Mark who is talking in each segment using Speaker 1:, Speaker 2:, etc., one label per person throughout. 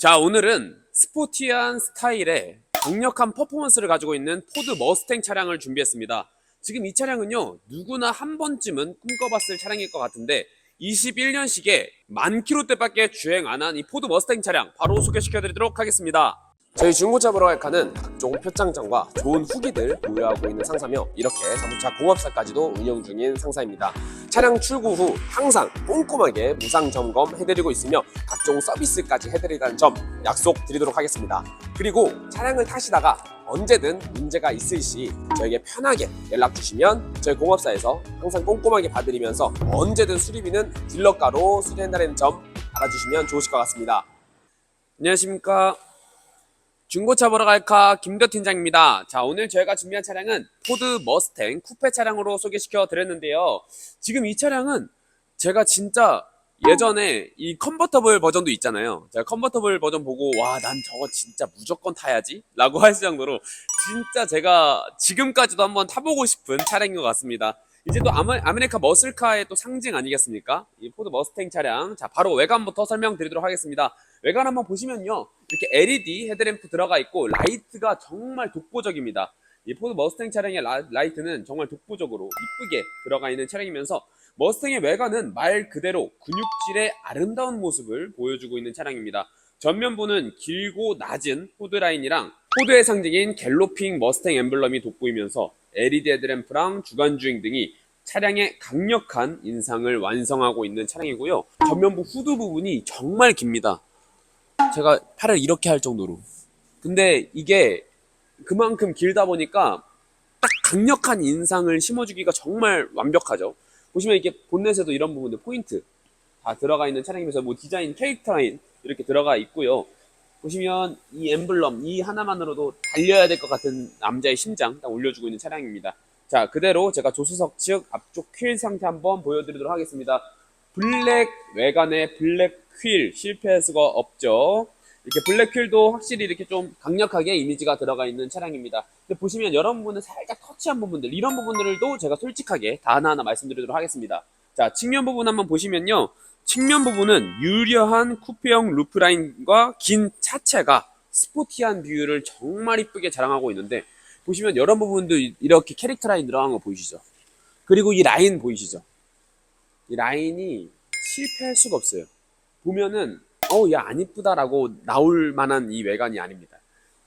Speaker 1: 자, 오늘은 스포티한 스타일의 강력한 퍼포먼스를 가지고 있는 포드 머스탱 차량을 준비했습니다. 지금 이 차량은요, 누구나 한 번쯤은 꿈꿔봤을 차량일 것 같은데, 21년식에 만 킬로대밖에 주행 안 한 이 포드 머스탱 차량 바로 소개시켜 드리도록 하겠습니다. 저희 중고차 칸은 각종 표창장과 좋은 후기들 보유하고 있는 상사며 이렇게 자동차 공업사까지도 운영 중인 상사입니다. 차량 출고 후 항상 꼼꼼하게 무상 점검 해드리고 있으며 각종 서비스까지 해드리다는 점 약속 드리도록 하겠습니다. 그리고 차량을 타시다가 언제든 문제가 있을 시 저에게 편하게 연락 주시면 저희 공업사에서 항상 꼼꼼하게 봐드리면서 언제든 수리비는 딜러가로 수리한다는 점 알아주시면 좋으실 것 같습니다. 안녕하십니까. 중고차 보러 갈까 김도 팀장입니다. 자, 오늘 저희가 준비한 차량은 포드 머스탱 쿠페 차량으로 소개시켜 드렸는데요. 지금 이 차량은 제가 진짜 예전에 이 컨버터블 버전도 있잖아요. 제가 컨버터블 버전 보고 와, 난 저거 진짜 무조건 타야지 라고 할 정도로 진짜 제가 지금까지도 한번 타보고 싶은 차량인 것 같습니다. 이제 또 아메, 아메 리카 머슬카의 또 상징 아니겠습니까? 이 포드 머스탱 차량. 자, 바로 외관부터 설명드리도록 하겠습니다. 외관 한번 보시면요. 이렇게 LED 헤드램프 들어가 있고 라이트가 정말 독보적입니다. 이 포드 머스탱 차량의 라, 라이트는 정말 독보적으로 이쁘게 들어가 있는 차량이면서 머스탱의 외관은 말 그대로 근육질의 아름다운 모습을 보여주고 있는 차량입니다. 전면부는 길고 낮은 포드 라인이랑 포드의 상징인 갤로핑 머스탱 엠블럼이 돋보이면서 LED 헤드램프랑 주간주행 등이 차량의 강력한 인상을 완성하고 있는 차량이고요. 전면부 후드 부분이 정말 깁니다. 제가 팔을 이렇게 할 정도로. 근데 이게 그만큼 길다 보니까 딱 강력한 인상을 심어주기가 정말 완벽하죠. 보시면 이게 본넷에도 이런 부분들 포인트 다 들어가 있는 차량이면서 뭐 디자인 캐릭터 라인 이렇게 들어가 있고요. 보시면 이 엠블럼 이 하나만으로도 달려야 될 것 같은 남자의 심장 딱 올려주고 있는 차량입니다. 자 그대로 제가 조수석 측 앞쪽 휠 상태 한번 보여드리도록 하겠습니다. 블랙 외관에 블랙 휠 실패할 수가 없죠. 이렇게 블랙 휠도 확실히 이렇게 좀 강력하게 이미지가 들어가 있는 차량입니다. 근데 보시면 여러분은 살짝 터치한 부분들 이런 부분들도 제가 솔직하게 다 하나하나 말씀드리도록 하겠습니다. 자 측면 부분 한번 보시면요. 측면 부분은 유려한 쿠페형 루프라인과 긴 차체가 스포티한 뷰를 정말 이쁘게 자랑하고 있는데 보시면 이런 부분도 이렇게 캐릭터 라인 들어간 거 보이시죠? 그리고 이 라인 보이시죠? 이 라인이 실패할 수가 없어요. 보면은 어우 야안 이쁘다라고 나올 만한 이 외관이 아닙니다.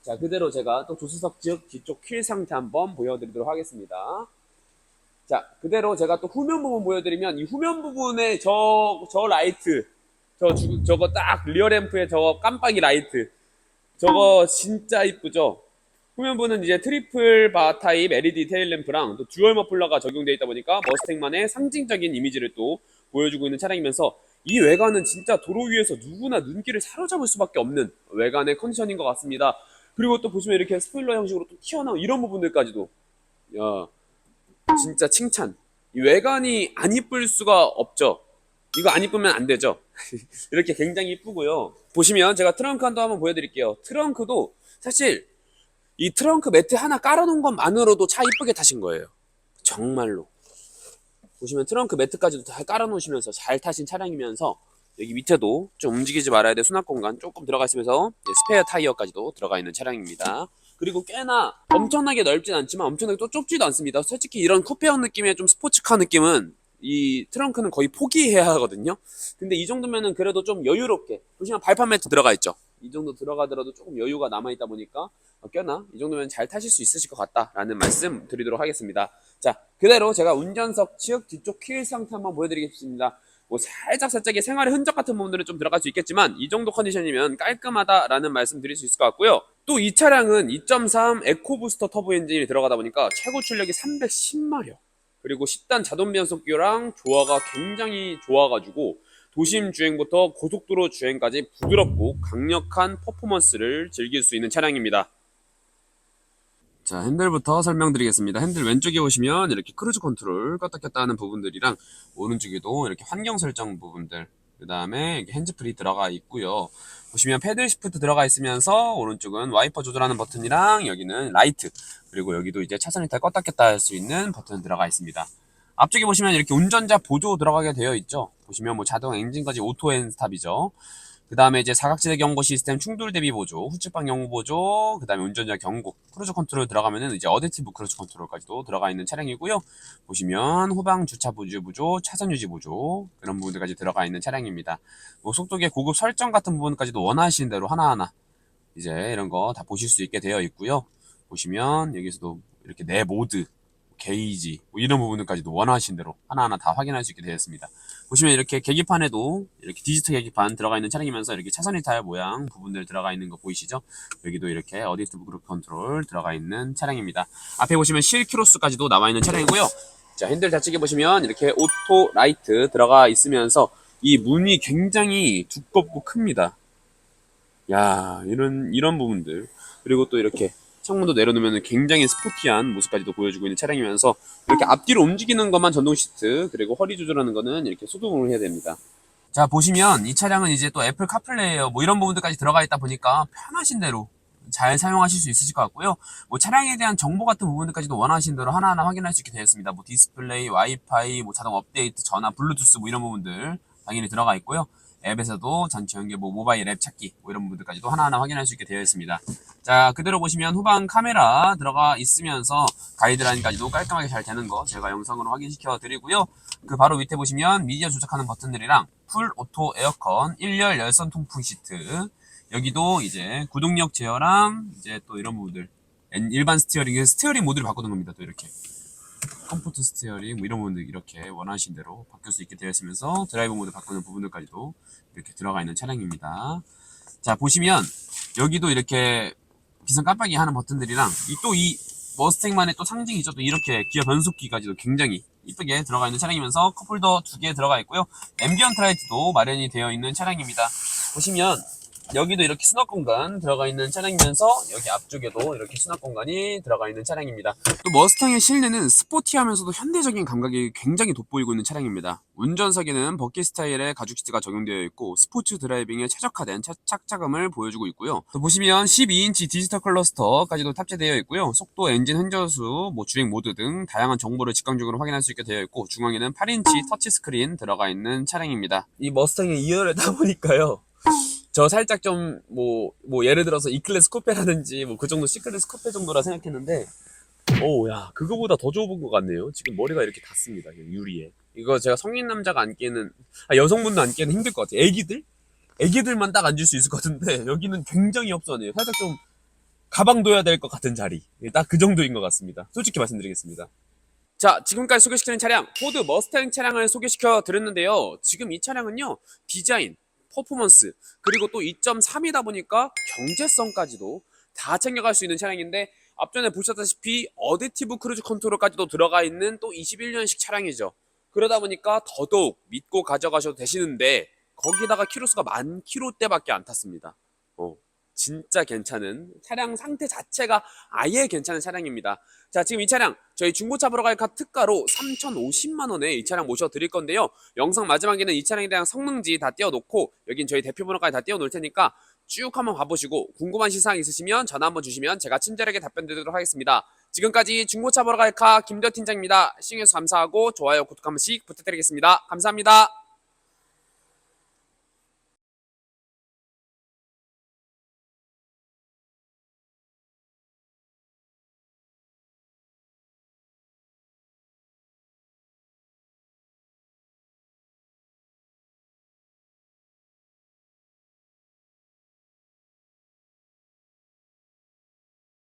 Speaker 1: 자 그대로 제가 또 조수석 즉 뒤쪽 휠 상태 한번 보여드리도록 하겠습니다. 자 그대로 제가 또 후면 부분 보여드리면 이 후면 부분에 저 저 라이트 저 주- 저거 딱 리어 램프에 저 깜빡이 라이트 저거 진짜 이쁘죠? 후면부는 이제 트리플 바 타입 LED 테일 램프랑 또 듀얼 머플러가 적용되어 있다 보니까 머스탱만의 상징적인 이미지를 또 보여주고 있는 차량이면서 이 외관은 진짜 도로 위에서 누구나 눈길을 사로잡을 수밖에 없는 외관의 컨디션인 것 같습니다. 그리고 또 보시면 이렇게 스포일러 형식으로 또 튀어나온 이런 부분들까지도 야 진짜 칭찬. 이 외관이 안 이쁠 수가 없죠. 이거 안 이쁘면 안 되죠. 이렇게 굉장히 이쁘고요. 보시면 제가 트렁크 한도 한번 보여드릴게요. 트렁크도 사실 이 트렁크 매트 하나 깔아놓은 것만으로도 차 이쁘게 타신 거예요. 정말로. 보시면 트렁크 매트까지도 다 깔아놓으시면서 잘 타신 차량이면서 여기 밑에도 좀 움직이지 말아야 될 수납 공간 조금 들어가 있으면서 스페어 타이어까지도 들어가 있는 차량입니다. 그리고 꽤나 엄청나게 넓진 않지만 엄청나게 또 좁지도 않습니다. 솔직히 이런 쿠페형 느낌의 좀 스포츠카 느낌은 이 트렁크는 거의 포기해야 하거든요. 근데 이 정도면은 그래도 좀 여유롭게 보시면 발판 매트 들어가 있죠. 이 정도 들어가더라도 조금 여유가 남아 있다 보니까 어, 꽤나 이 정도면 잘 타실 수 있으실 것 같다라는 말씀 드리도록 하겠습니다. 자 그대로 제가 운전석 측 뒤쪽 휠 상태 한번 보여드리겠습니다. 뭐 살짝 살짝의 생활의 흔적 같은 부분들은 좀 들어갈 수 있겠지만 이 정도 컨디션이면 깔끔하다라는 말씀 드릴 수 있을 것 같고요. 또 이 차량은 2.3 에코부스터 터보 엔진이 들어가다 보니까 최고 출력이 310마력 그리고 10단 자동 변속기랑 조화가 굉장히 좋아가지고 도심 주행부터 고속도로 주행까지 부드럽고 강력한 퍼포먼스를 즐길 수 있는 차량입니다. 자, 핸들부터 설명드리겠습니다. 핸들 왼쪽에 보시면 이렇게 크루즈 컨트롤 껐다 켰다 하는 부분들이랑 오른쪽에도 이렇게 환경 설정 부분들 그 다음에 핸즈프리 들어가 있고요. 보시면 패들 시프트 들어가 있으면서 오른쪽은 와이퍼 조절하는 버튼이랑 여기는 라이트 그리고 여기도 이제 차선 이탈 껐다 켰다 할 수 있는 버튼 들어가 있습니다. 앞쪽에 보시면 이렇게 운전자 보조 들어가게 되어 있죠. 보시면 뭐 자동 엔진까지 오토 앤 스탑이죠. 그 다음에 이제 사각지대 경고 시스템 충돌 대비 보조, 후측방 경고 보조, 그 다음에 운전자 경고, 크루즈 컨트롤 들어가면은 이제 어댑티브 크루즈 컨트롤까지도 들어가 있는 차량이고요. 보시면 후방 주차 보조 보조, 차선 유지 보조 그런 부분들까지 들어가 있는 차량입니다. 뭐 속도계 고급 설정 같은 부분까지도 원하시는 대로 하나하나 이제 이런 거 다 보실 수 있게 되어 있고요. 보시면 여기서도 이렇게 내 모드, 게이지 뭐 이런 부분들까지도 원하신 대로 하나하나 다 확인할 수 있게 되어 있습니다. 보시면 이렇게 계기판에도 이렇게 디지털 계기판 들어가 있는 차량이면서 이렇게 차선 이탈 모양 부분들 들어가 있는 거 보이시죠? 여기도 이렇게 어디스트 그룹 컨트롤 들어가 있는 차량입니다. 앞에 보시면 실키로스까지도 나와 있는 차량이고요. 자 핸들 좌측에 보시면 이렇게 오토 라이트 들어가 있으면서 이 문이 굉장히 두껍고 큽니다. 야 이런 이런 부분들 그리고 또 이렇게 창문도 내려놓으면 굉장히 스포티한 모습까지도 보여주고 있는 차량이면서 이렇게 앞뒤로 움직이는 것만 전동 시트 그리고 허리 조절하는 거는 이렇게 수동으로 해야 됩니다. 자 보시면 이 차량은 이제 또 애플 카플레이어 뭐 이런 부분들까지 들어가 있다 보니까 편하신 대로 잘 사용하실 수 있으실 것 같고요. 뭐 차량에 대한 정보 같은 부분들까지도 원하신 대로 하나하나 확인할 수 있게 되었습니다. 뭐 디스플레이, 와이파이, 뭐 자동 업데이트, 전화, 블루투스 뭐 이런 부분들 당연히 들어가 있고요. 앱에서도 전체 연계, 뭐 모바일 앱 찾기 뭐 이런 부분들까지도 하나하나 확인할 수 있게 되어 있습니다. 자 그대로 보시면 후방 카메라 들어가 있으면서 가이드라인까지도 깔끔하게 잘 되는 거 제가 영상으로 확인시켜 드리고요. 그 바로 밑에 보시면 미디어 조작하는 버튼들이랑 풀 오토 에어컨, 1열 열선 통풍 시트 여기도 이제 구동력 제어랑 이제 또 이런 부분들 엔- 일반 스티어링 스티어링 모드를 바꾸는 겁니다. 또 이렇게 컴포트 스티어링 뭐 이런 부분들 이렇게 원하신 대로 바뀔 수 있게 되어 있으면서 드라이브 모드 바꾸는 부분들까지도 이렇게 들어가 있는 차량입니다. 자 보시면 여기도 이렇게 비상 깜빡이 하는 버튼들이랑 또이 머스탱만의 또 상징이죠. 또 이렇게 기어 변속기까지도 굉장히 이쁘게 들어가 있는 차량이면서 컵홀더 두 개 들어가 있고요. 앰비언트 라이트도 마련이 되어 있는 차량입니다. 보시면 여기도 이렇게 수납 공간 들어가 있는 차량이면서 여기 앞쪽에도 이렇게 수납 공간이 들어가 있는 차량입니다. 또 머스탱의 실내는 스포티하면서도 현대적인 감각이 굉장히 돋보이고 있는 차량입니다. 운전석에는 버킷 스타일의 가죽 시트가 적용되어 있고 스포츠 드라이빙에 최적화된 차- 착자감을 보여주고 있고요. 또 보시면 12인치 디지털 클러스터까지도 탑재되어 있고요. 속도, 엔진 흔저수, 뭐 주행 모드 등 다양한 정보를 직관적으로 확인할 수 있게 되어 있고 중앙에는 8인치 터치 스크린 들어가 있는 차량입니다. 이 머스탱의 2열을 타보니까요. 저 살짝 좀 뭐 뭐 예를 들어서 이클래스 쿠페라든지 뭐 그 정도 시클래스 쿠페 정도라 생각했는데 오 야 그거보다 더 좁은 것 같네요. 지금 머리가 이렇게 닿습니다 이 유리에. 이거 제가 성인 남자가 앉기에는 아 여성분도 앉기에는 힘들 것 같아요. 애기들? 애기들만 딱 앉을 수 있을 것 같은데 여기는 굉장히 협소하네요. 살짝 좀 가방 둬야 될 것 같은 자리. 딱 그 정도인 것 같습니다. 솔직히 말씀드리겠습니다. 자, 지금까지 소개시키는 차량, 포드 머스탱 차량을 소개시켜 드렸는데요. 지금 이 차량은요, 디자인, 퍼포먼스, 그리고 또 2.3이다 보니까 경제성까지도 다 챙겨갈 수 있는 차량인데, 앞전에 보셨다시피 어댑티브 크루즈 컨트롤까지도 들어가 있는 또 21년식 차량이죠. 그러다 보니까 더더욱 믿고 가져가셔도 되시는데, 거기다가 키로수가 만 킬로대밖에 안 탔습니다. 어, 진짜 괜찮은 차량 상태 자체가 아예 괜찮은 차량입니다. 자, 지금 이 차량 저희 중고차 보러 갈카 특가로 3,050만 원에 이 차량 모셔 드릴 건데요. 영상 마지막에는 이 차량에 대한 성능지 다 띄워놓고 여긴 저희 대표 번호까지 다 띄워놓을 테니까 쭉 한번 봐보시고 궁금하신 사항 있으시면 전화 한번 주시면 제가 친절하게 답변 드리도록 하겠습니다. 지금까지 중고차 보러 갈카 김대호 팀장입니다. 시청해주셔서 감사하고 좋아요, 구독 한 번씩 부탁드리겠습니다. 감사합니다.